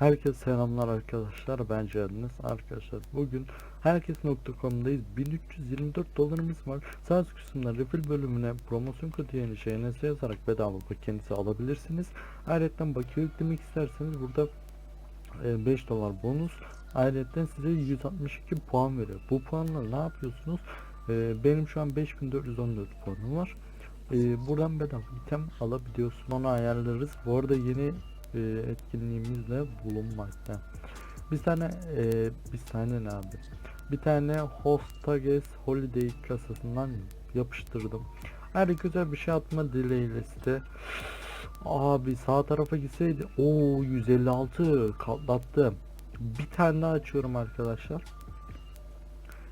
Herkese selamlar arkadaşlar. Ben Cediniz. Arkadaşlar bugün herkes.com'dayız. 1324 dolarımız var. Sağ üst kısımda refill bölümüne promosyon kodu yeni şeyinizi yazarak bedava kendisi alabilirsiniz. Ayrıca bakiye yüklemek isterseniz burada e, 5 dolar bonus. Ayrıca size 162 puan veriyor. Bu puanla ne yapıyorsunuz? E, benim şu an 5414 puanım var. E, buradan bedava item alabiliyorsun. Onu ayarlarız. Bu arada yeni e, etkinliğimizle bulunmakta. Bir tane e, bir tane ne abi? Bir tane Hostages Holiday kasasından yapıştırdım. Her güzel bir şey atma dileğiyle site. Abi sağ tarafa gitseydi. Oo 156 katlattım. Bir tane daha açıyorum arkadaşlar.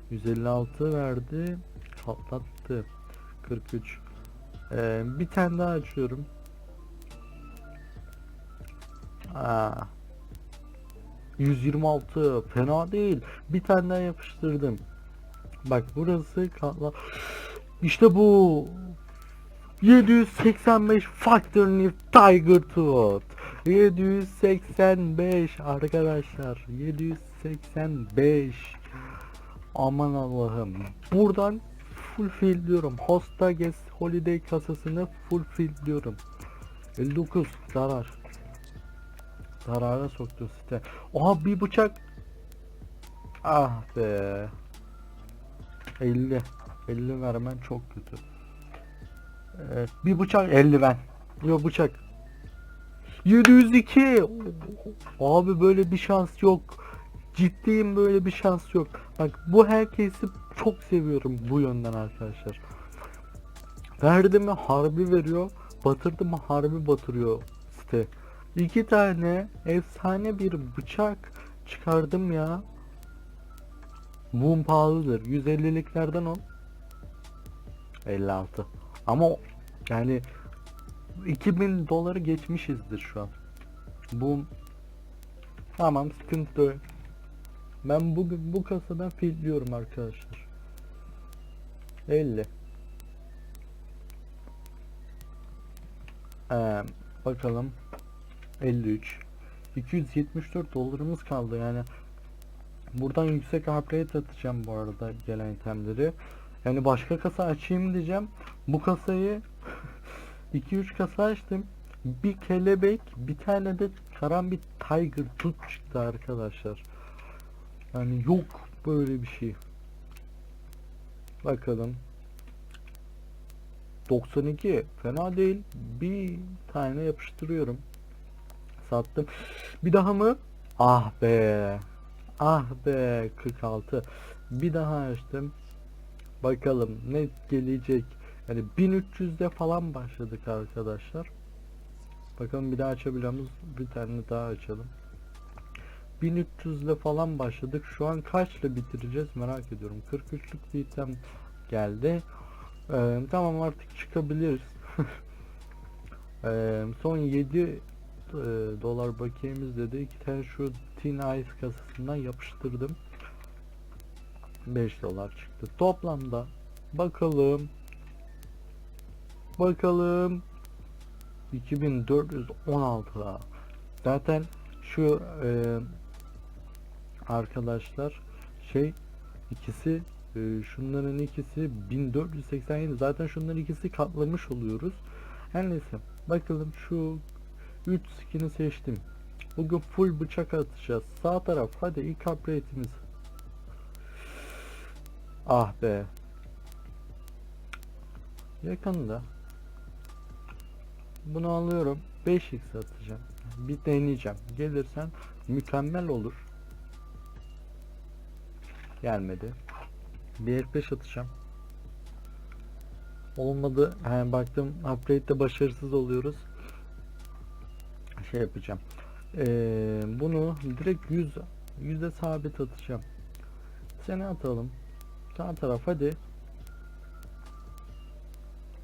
156 verdi. Katlattı. 43. Ee, bir tane daha açıyorum. Aa. 126 fena değil. Bir tane daha yapıştırdım. Bak burası katla. İşte bu. 785 Factor New Tiger Tooth. 785 arkadaşlar. 785. Aman Allah'ım. Buradan full fill diyorum. Hosta Guest Holiday kasasını full fill diyorum. 59 zarar. Zarara soktu site. Oha bir bıçak. Ah be. 50. 50 vermen çok kötü. Evet, bir bıçak 50 ben. Yok bıçak. 702. Abi böyle bir şans yok. Ciddiyim böyle bir şans yok. Bak bu herkesi çok seviyorum bu yönden arkadaşlar. Verdi mi harbi veriyor. Batırdı mı harbi batırıyor site. İki tane efsane bir bıçak çıkardım ya. Boom pahalıdır. 150'liklerden o. 56. Ama yani 2000 doları geçmişizdir şu an. Boom. Tamam sıkıntı. Ben bugün bu kasadan filliyorum arkadaşlar. 50. Ee, bakalım. 53 274 dolarımız kaldı. Yani buradan yüksek upgrade atacağım bu arada gelen itemleri. Yani başka kasa açayım diyeceğim. Bu kasayı 2-3 kasa açtım. Bir kelebek bir tane de karambit tiger tut çıktı arkadaşlar. Yani yok böyle bir şey. Bakalım. 92 fena değil. Bir tane yapıştırıyorum sattım. Bir daha mı? Ah be. Ah be 46. Bir daha açtım. Bakalım ne gelecek. Yani 1300'de falan başladık arkadaşlar. Bakalım bir daha açabileceğimiz bir tane daha açalım. 1300'le falan başladık. Şu an kaçla bitireceğiz merak ediyorum. 43'lük bir item geldi. Ee, tamam artık çıkabiliriz. Ee, son 7 e, dolar bakiyemiz dedi. İki tane şu Tin Ice kasasından yapıştırdım. 5 dolar çıktı. Toplamda bakalım bakalım 2416 lira. Zaten şu e, arkadaşlar şey ikisi e, şunların ikisi 1487 zaten şunların ikisi katlamış oluyoruz. Her neyse bakalım şu 3 skin'i seçtim. Bugün full bıçak atacağız. Sağ taraf hadi ilk upgrade'imiz. Ah be. Yakında. Bunu alıyorum. 5x atacağım. Bir deneyeceğim. Gelirsen mükemmel olur. Gelmedi. Bir F5 atacağım. Olmadı. Yani baktım upgrade'de başarısız oluyoruz şey yapacağım. Ee, bunu direkt 100 yüzde sabit atacağım. Seni atalım. Sağ taraf hadi.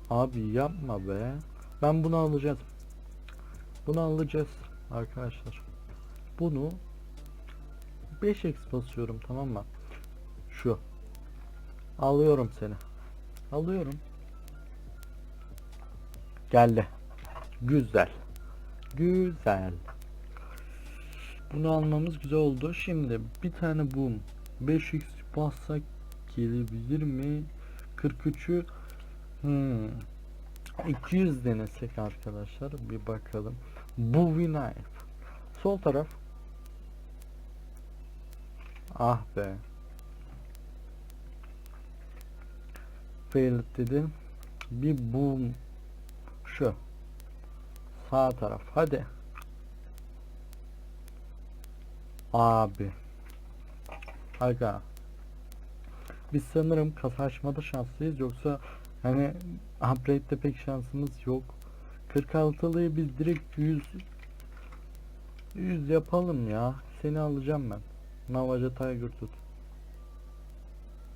Abi yapma be. Ben bunu alacağız. Bunu alacağız arkadaşlar. Bunu 5x basıyorum tamam mı? Şu. Alıyorum seni. Alıyorum. Geldi. Güzel. Güzel. Bunu almamız güzel oldu. Şimdi bir tane boom 5x bassak gelebilir mi? 43'ü hmm, 200 denesek arkadaşlar bir bakalım. Bowie knife. Sol taraf. Ah be. Failed dedim. Bir boom şu. Sağ taraf. Hadi. Abi. Aga. Biz sanırım kasa açmada şanslıyız yoksa hani upgrade'de pek şansımız yok. 46'lıyı biz direkt 100 100 yapalım ya. Seni alacağım ben. Navaja Tiger tut.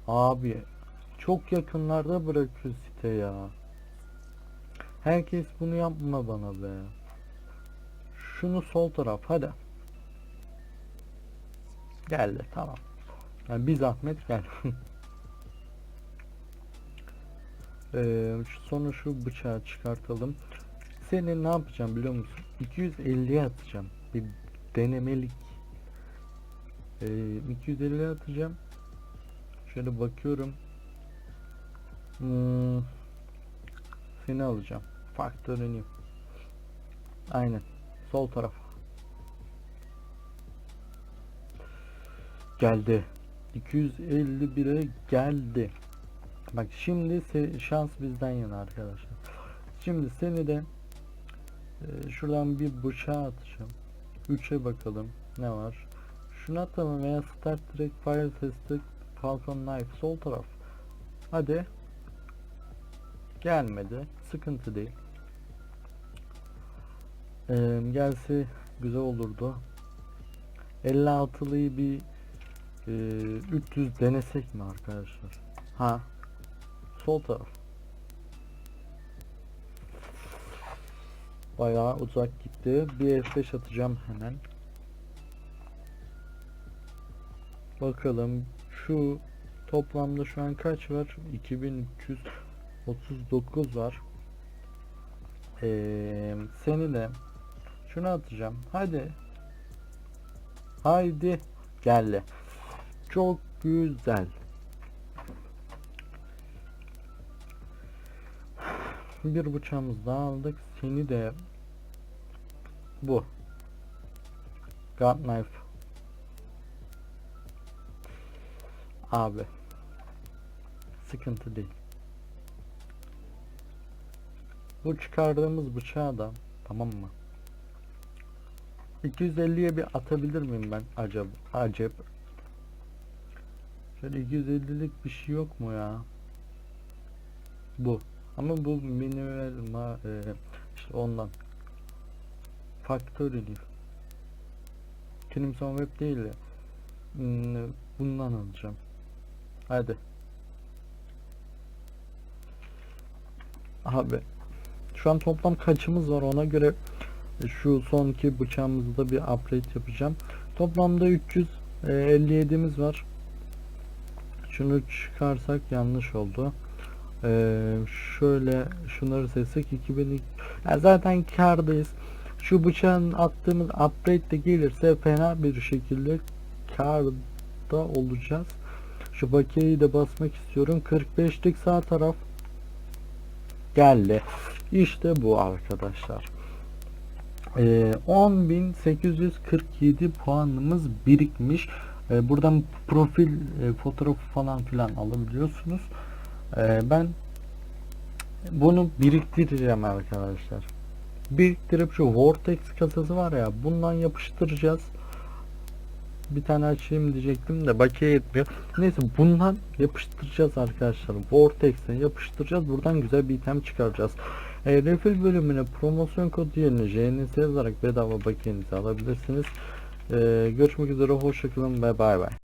Abi çok yakınlarda bırakıyor site ya. Herkes bunu yapma bana be. Şunu sol taraf hadi. Geldi tamam. Yani bir zahmet gel. Ee, sonra şu bıçağı çıkartalım. Seni ne yapacağım biliyor musun? 250'ye atacağım. Bir denemelik. Ee, 250'ye atacağım. Şöyle bakıyorum. Hmm, seni alacağım. Faktörünü. Aynen. Sol taraf. Geldi. 251'e geldi. Bak şimdi şans bizden yana arkadaşlar. Şimdi seni de e, şuradan bir bıçağı atacağım. 3'e bakalım ne var. Şunu atalım veya start direkt fire testi Falcon knife sol taraf. Hadi. Gelmedi. Sıkıntı değil. Ee, gelse güzel olurdu. 56'lıyı bir e, 300 denesek mi arkadaşlar? Ha. Sol taraf. Bayağı uzak gitti. Bir F5 atacağım hemen. Bakalım şu toplamda şu an kaç var? 2339 var. Ee, seni de şunu atacağım. Hadi. Haydi. Geldi. Çok güzel. Bir bıçağımız daha aldık. Seni de bu. God knife. Abi. Sıkıntı değil. Bu çıkardığımız bıçağı da tamam mı? 250'ye bir atabilir miyim ben acaba? Acep. Şöyle 250'lik bir şey yok mu ya? Bu. Ama bu minimal ma e, işte ondan. Factory diyor. Crimson Web değil de hmm, bundan alacağım. Hadi. Abi şu an toplam kaçımız var ona göre şu sonki bıçağımızda bir upgrade yapacağım. Toplamda 357'miz var. Şunu çıkarsak yanlış oldu. Ee, şöyle şunları seçsek 2000 yani zaten kardayız. Şu bıçağın attığımız upgrade de gelirse fena bir şekilde karda olacağız. Şu bakiyeyi de basmak istiyorum. 45'lik sağ taraf geldi. İşte bu arkadaşlar. Ee, 10.847 puanımız birikmiş. Ee, buradan profil e, fotoğrafı falan filan alabiliyorsunuz. Ee, ben bunu biriktireceğim arkadaşlar. Biriktirip şu Vortex kasası var ya bundan yapıştıracağız. Bir tane açayım diyecektim de bakiye yetmiyor. Neyse bundan yapıştıracağız arkadaşlar. Vortex'e yapıştıracağız. Buradan güzel bir item çıkaracağız. E, refill bölümüne promosyon kodu yerine JNS yazarak bedava bakiyenizi alabilirsiniz. E, görüşmek üzere. Hoşçakalın ve bay bay.